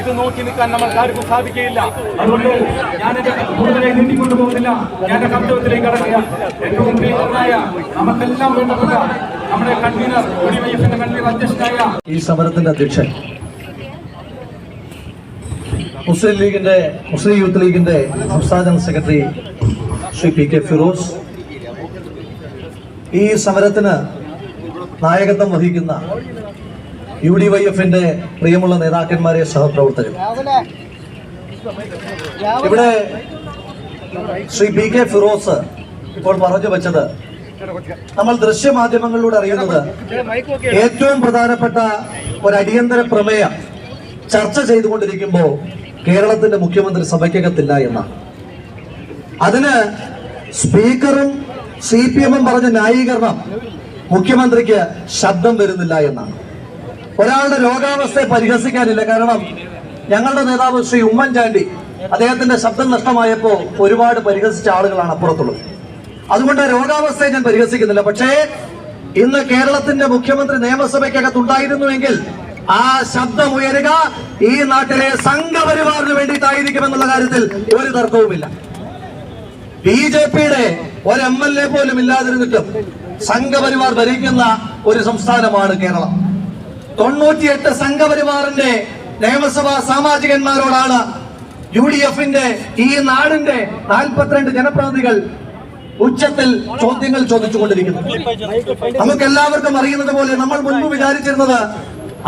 ഇത് നോക്കി നിൽക്കാൻ നമ്മൾക്ക് ആർക്കും സാധിക്കുകയില്ല. അതുകൊണ്ട് ഞാൻ എന്റെ കൂടുതലായി നീട്ടിക്കൊണ്ടു പോകുന്നില്ല ഞാൻ എന്റെ കർത്തവ്യത്തിലേക്ക് കടക്കുക ഏറ്റവും പ്രിയങ്കരനായ നമുക്കെല്ലാം വേണ്ടപ്പെട്ട നമ്മുടെ കൺവീനർ ഡിവൈഎഫിന്റെ കൺവീനർ അധ്യക്ഷനായ ഈ സമരത്തിന്റെ അധ്യക്ഷൻ. മുസ്ലിം ലീഗിന്റെ മുസ്ലിം യൂത്ത് ലീഗിന്റെ സംസ്ഥാന general secretary Shri P K Firoz. ഈ സമരത്തിന് നായകത്വം വഹിക്കുന്ന യു ഡി വൈ എഫിന്റെ പ്രിയമുള്ള നേതാക്കന്മാരെ സഹപ്രവർത്തകർ. ഇവിടെ ശ്രീ പി കെ ഫിറോസ് ഇപ്പോൾ പറഞ്ഞു വെച്ചത് നമ്മൾ ദൃശ്യമാധ്യമങ്ങളിലൂടെ അറിയുന്നത് ഏറ്റവും പ്രധാനപ്പെട്ട ഒരു അടിയന്തര പ്രമേയം ചർച്ച ചെയ്തുകൊണ്ടിരിക്കുമ്പോൾ കേരളത്തിന്റെ മുഖ്യമന്ത്രി സഭയ്ക്കകത്തില്ല എന്നാണ്. അതിന് സ്പീക്കറും സി പി എമ്മും പറഞ്ഞ ന്യായീകരണം മുഖ്യമന്ത്രിക്ക് ശബ്ദം വരുന്നില്ല എന്നാണ്. ഒരാളുടെ രോഗാവസ്ഥയെ പരിഹസിക്കാനില്ല. കാരണം ഞങ്ങളുടെ നേതാവ് ശ്രീ ഉമ്മൻചാണ്ടി അദ്ദേഹത്തിന്റെ ശബ്ദം നഷ്ടമായപ്പോൾ ഒരുപാട് പരിഹസിച്ച ആളുകളാണ് അപ്പുറത്തുള്ളത്. അതുകൊണ്ട് രോഗാവസ്ഥയെ ഞാൻ പരിഹസിക്കുന്നില്ല. പക്ഷേ ഇന്ന് കേരളത്തിന്റെ മുഖ്യമന്ത്രി നിയമസഭയ്ക്കകത്ത് ഉണ്ടായിരുന്നുവെങ്കിൽ ആ ശബ്ദം ഉയരുക ഈ നാട്ടിലെ സംഘപരിവാറിന് വേണ്ടിയിട്ടായിരിക്കുമെന്നുള്ള കാര്യത്തിൽ ഒരു തർക്കവുമില്ല. ബി ജെ പിയുടെ ഒരു എം എൽ എ പോലും ഇല്ലാതിരുന്നിട്ടും സംഘപരിവാർ ഭരിക്കുന്ന ഒരു സംസ്ഥാനമാണ് കേരളം. തൊണ്ണൂറ്റിയെട്ട് സംഘപരിവാറിന്റെ നിയമസഭാ സാമാജികന്മാരോടാണ് യു ഡി എഫിന്റെ ഈ നാടിന്റെ നാൽപ്പത്തിരണ്ട് ജനപ്രതിനിധികൾ ഉച്ചത്തിൽ ചോദ്യങ്ങൾ ചോദിച്ചുകൊണ്ടിരിക്കുന്നത്. നമുക്ക് എല്ലാവർക്കും അറിയുന്നത് പോലെ നമ്മൾ മുൻപ് വിചാരിച്ചിരുന്നത്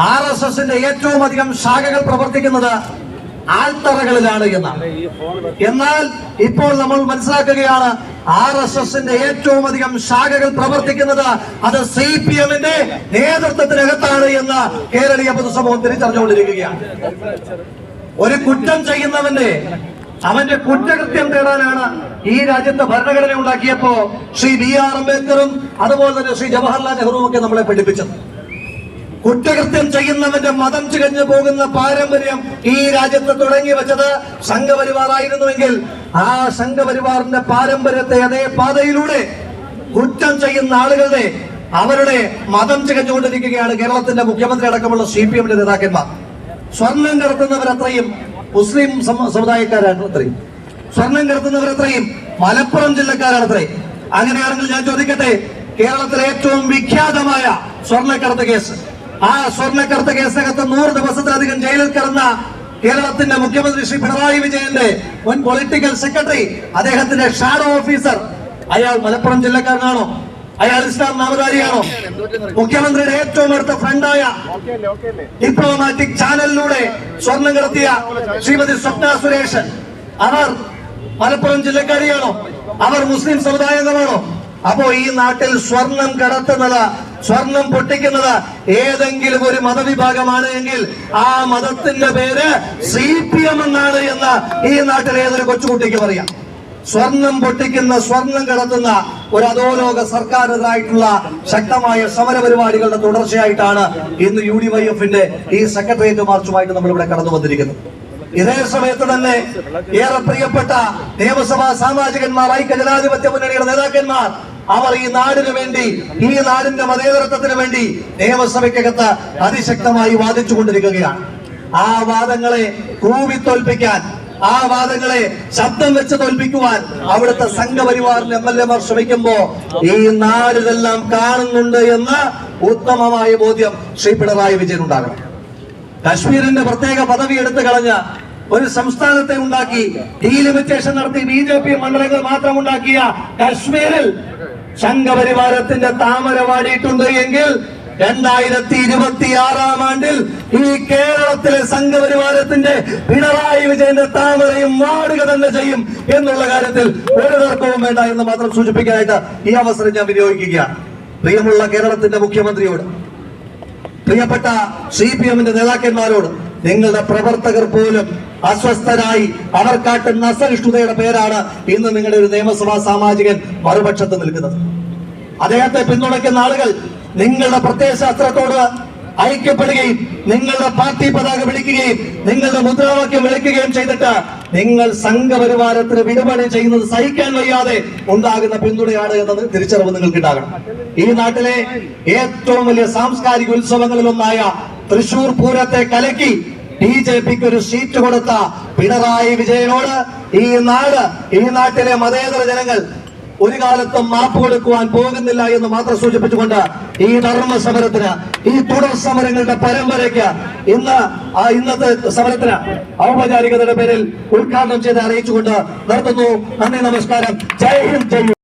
ആർ എസ് എസിന്റെ ഏറ്റവും അധികം ശാഖകൾ പ്രവർത്തിക്കുന്നത് ആൽത്തറകളിലാണ് എന്നാണ്. എന്നാൽ ഇപ്പോൾ നമ്മൾ മനസ്സിലാക്കുകയാണ് ആർ എസ് എസിന്റെ ഏറ്റവും അധികം ശാഖകൾ പ്രവർത്തിക്കുന്നത് അത് സി പി എമ്മിന്റെ നേതൃത്വത്തിനകത്താണ് എന്ന് കേരളീയ പൊതുസമൂഹം തിരിച്ചറിഞ്ഞുകൊണ്ടിരിക്കുകയാണ്. ഒരു കുറ്റം ചെയ്യുന്നവന്റെ അവന്റെ കുറ്റകൃത്യം തേടാനാണ് ഈ രാജ്യത്തെ ഭരണഘടന ഉണ്ടാക്കിയപ്പോ ശ്രീ ബി ആർ അംബേദ്കറും അതുപോലെ തന്നെ ശ്രീ ജവഹർലാൽ നെഹ്റുവും ഒക്കെ നമ്മളെ പഠിപ്പിച്ചത്. കുറ്റകൃത്യം ചെയ്യുന്നവന്റെ മതം ചികഞ്ഞു പോകുന്ന പാരമ്പര്യം ഈ രാജ്യത്ത് തുടങ്ങി വെച്ചത് സംഘപരിവാറായിരുന്നുവെങ്കിൽ ആ സംഘപരിവാറിന്റെ പാരമ്പര്യത്തെ അതേ പാതയിലൂടെ കുറ്റം ചെയ്യുന്ന ആളുകളുടെ അവരുടെ മതം ചികഞ്ഞുകൊണ്ടിരിക്കുകയാണ് കേരളത്തിന്റെ മുഖ്യമന്ത്രി അടക്കമുള്ള സി പി എമ്മിന്റെ നേതാക്കന്മാർ. സ്വർണം കടത്തുന്നവരത്രയും മുസ്ലിം സമ- സമുദായക്കാരാണ് അത്രയും. സ്വർണം കടത്തുന്നവരത്രയും മലപ്പുറം ജില്ലക്കാരാണ് അത്രയും. അങ്ങനെയാണെങ്കിൽ ഞാൻ ചോദിക്കട്ടെ കേരളത്തിലെ ഏറ്റവും വിഖ്യാതമായ സ്വർണക്കടത്ത് കേസ്. ആ സ്വർണക്കടത്ത് കേസിനകത്ത് നൂറ് ദിവസത്തിലധികം ജയിലിൽ കിടന്ന കേരളത്തിന്റെ മുഖ്യമന്ത്രി ശ്രീ പിണറായി വിജയന്റെ മുൻ പൊളിറ്റിക്കൽ സെക്രട്ടറി അദ്ദേഹത്തിന്റെ ഷാഡോ ഓഫീസർ. അയാൾ മലപ്പുറം ജില്ലക്കാരനാണോ? അയാൾ ഇസ്ലാം നാമധാരിയാണോ? മുഖ്യമന്ത്രിയുടെ ഏറ്റവും അടുത്ത ഫ്രണ്ടായ ഡിപ്ലോമാറ്റിക് ചാനലിലൂടെ സ്വർണം കടത്തിയ ശ്രീമതി സ്വപ്ന സുരേഷൻ അവർ മലപ്പുറം ജില്ലക്കാരിയാണോ? അവർ മുസ്ലിം സമുദായങ്ങളാണോ? അപ്പോ ഈ നാട്ടിൽ സ്വർണം കടത്തുന്നത് സ്വർണം പൊട്ടിക്കുന്നത് ഏതെങ്കിലും ഒരു മതവിഭാഗമാണ് എങ്കിൽ ആ മതത്തിന്റെ പേര് സി പി എം എന്നാണ് എന്ന് ഈ നാട്ടിലെ ഏതൊരു കൊച്ചുകുട്ടിക്ക് പറയാം സ്വർണം പൊട്ടിക്കുന്ന സ്വർണം കടത്തുന്ന ഒരു അധോലോക സർക്കാരിനെതിരായിട്ടുള്ള ശക്തമായ സമര പരിപാടികളുടെ തുടർച്ചയായിട്ടാണ് ഇന്ന് യു ഡി വൈ എഫിന്റെ ഈ സെക്രട്ടേറിയറ്റ് മാർച്ചുമായിട്ട് നമ്മൾ ഇവിടെ കടന്നു വന്നിരിക്കുന്നത്. ഇതേ സമയത്ത് തന്നെ ഏറെ പ്രിയപ്പെട്ട നിയമസഭാ സാമാജികന്മാർ ഐക്യ ജനാധിപത്യ മുന്നണിയുടെ നേതാക്കന്മാർ അവർ ഈ നാടിനു വേണ്ടി ഈ നാടിന്റെ മതേതരത്വത്തിന് വേണ്ടി നിയമസഭയ്ക്കകത്ത് അതിശക്തമായി വാദിച്ചു കൊണ്ടിരിക്കുകയാണ് ആ വാദങ്ങളെ കൂവി തോൽപ്പിക്കാൻ ആ വാദങ്ങളെ ശബ്ദം വെച്ച് തോൽപ്പിക്കുവാൻ അവിടുത്തെ സംഘപരിവാറിന് എം എൽ എമാർ ശ്രമിക്കുമ്പോ ഈ നാടിതെല്ലാം കാണുന്നുണ്ട് എന്ന് ഉത്തമമായ ബോധ്യം ശ്രീ പിണറായി വിജയൻ ഉണ്ടാകണം. കശ്മീരിന്റെ പ്രത്യേക പദവി എടുത്തു കളഞ്ഞ ഒരു സംസ്ഥാനത്തെ ഉണ്ടാക്കി ഡീലിമിറ്റേഷൻ നടത്തി ബി ജെ പി മണ്ഡലങ്ങൾ മാത്രം ഉണ്ടാക്കിയ കശ്മീരിൽ സംഘപരിവാരത്തിന്റെ താമര വാടിയിട്ടുണ്ട് എങ്കിൽ രണ്ടായിരത്തി ഇരുപത്തി ആറാം ആണ്ടിൽ ഈ കേരളത്തിലെ സംഘപരിവാരത്തിന്റെ പിണറായി വിജയന്റെ താമരയും വാടുക തന്നെ ചെയ്യും എന്നുള്ള കാര്യത്തിൽ ഒരു തർക്കവും വേണ്ട എന്ന് മാത്രം സൂചിപ്പിക്കാനായിട്ട് ഈ അവസരം ഞാൻ വിനിയോഗിക്കുകയാണ്. പ്രിയമുള്ള കേരളത്തിന്റെ മുഖ്യമന്ത്രിയോട് പ്രിയപ്പെട്ട സി പി എമ്മിന്റെ നേതാക്കന്മാരോട് നിങ്ങളുടെ പ്രവർത്തകർ പോലും അസ്വസ്ഥരായി അവർ കാട്ടുന്ന അസഹിഷ്ണുതയുടെ പേരാണ് ഇന്ന് നിങ്ങളുടെ ഒരു നിയമസഭാ സാമാജികൻ മറുപക്ഷത്ത് നിൽക്കുന്നത്. അദ്ദേഹത്തെ പിന്തുണയ്ക്കുന്ന ആളുകൾ നിങ്ങളുടെ പ്രത്യയശാസ്ത്രത്തോട് ഐക്യപ്പെടുകയും നിങ്ങളുടെ പാർട്ടി പതാക വിളിക്കുകയും നിങ്ങളുടെ മുദ്രാവാക്യം വിളിക്കുകയും ചെയ്തിട്ട് നിങ്ങൾ സംഘപരിവാരത്തിന് വിടുപണി ചെയ്യുന്നത് സഹിക്കാൻ വയ്യാതെ ഉണ്ടാകുന്ന പിന്തുണയാണ് എന്നത് തിരിച്ചറിവ് നിങ്ങൾക്ക് ഉണ്ടാകണം. ഈ നാട്ടിലെ ഏറ്റവും വലിയ സാംസ്കാരിക ഉത്സവങ്ങളിലൊന്നായ തൃശൂർ പൂരത്തെ കലക്കി ബി ജെ പിക്ക് ഒരു സീറ്റ് കൊടുത്ത പിണറായി വിജയനോട് ഈ നാട് ഈ നാട്ടിലെ മതേതര ജനങ്ങൾ ഒരു കാലത്തും മാപ്പ് കൊടുക്കുവാൻ പോകുന്നില്ല എന്ന് മാത്രം സൂചിപ്പിച്ചുകൊണ്ട് ഈ ധർമ്മ സമരത്തിന് ഈ തുടർ സമരങ്ങളുടെ പരമ്പരയ്ക്ക് ഇന്ന് ആ ഇന്നത്തെ സമരത്തിന് ഔപചാരികതയുടെ പേരിൽ ഉദ്ഘാടനം ചെയ്ത് അറിയിച്ചുകൊണ്ട് നിർത്തുന്നു. നന്ദി നമസ്കാരം. ജയ് ഹിന്ദ് ജയ്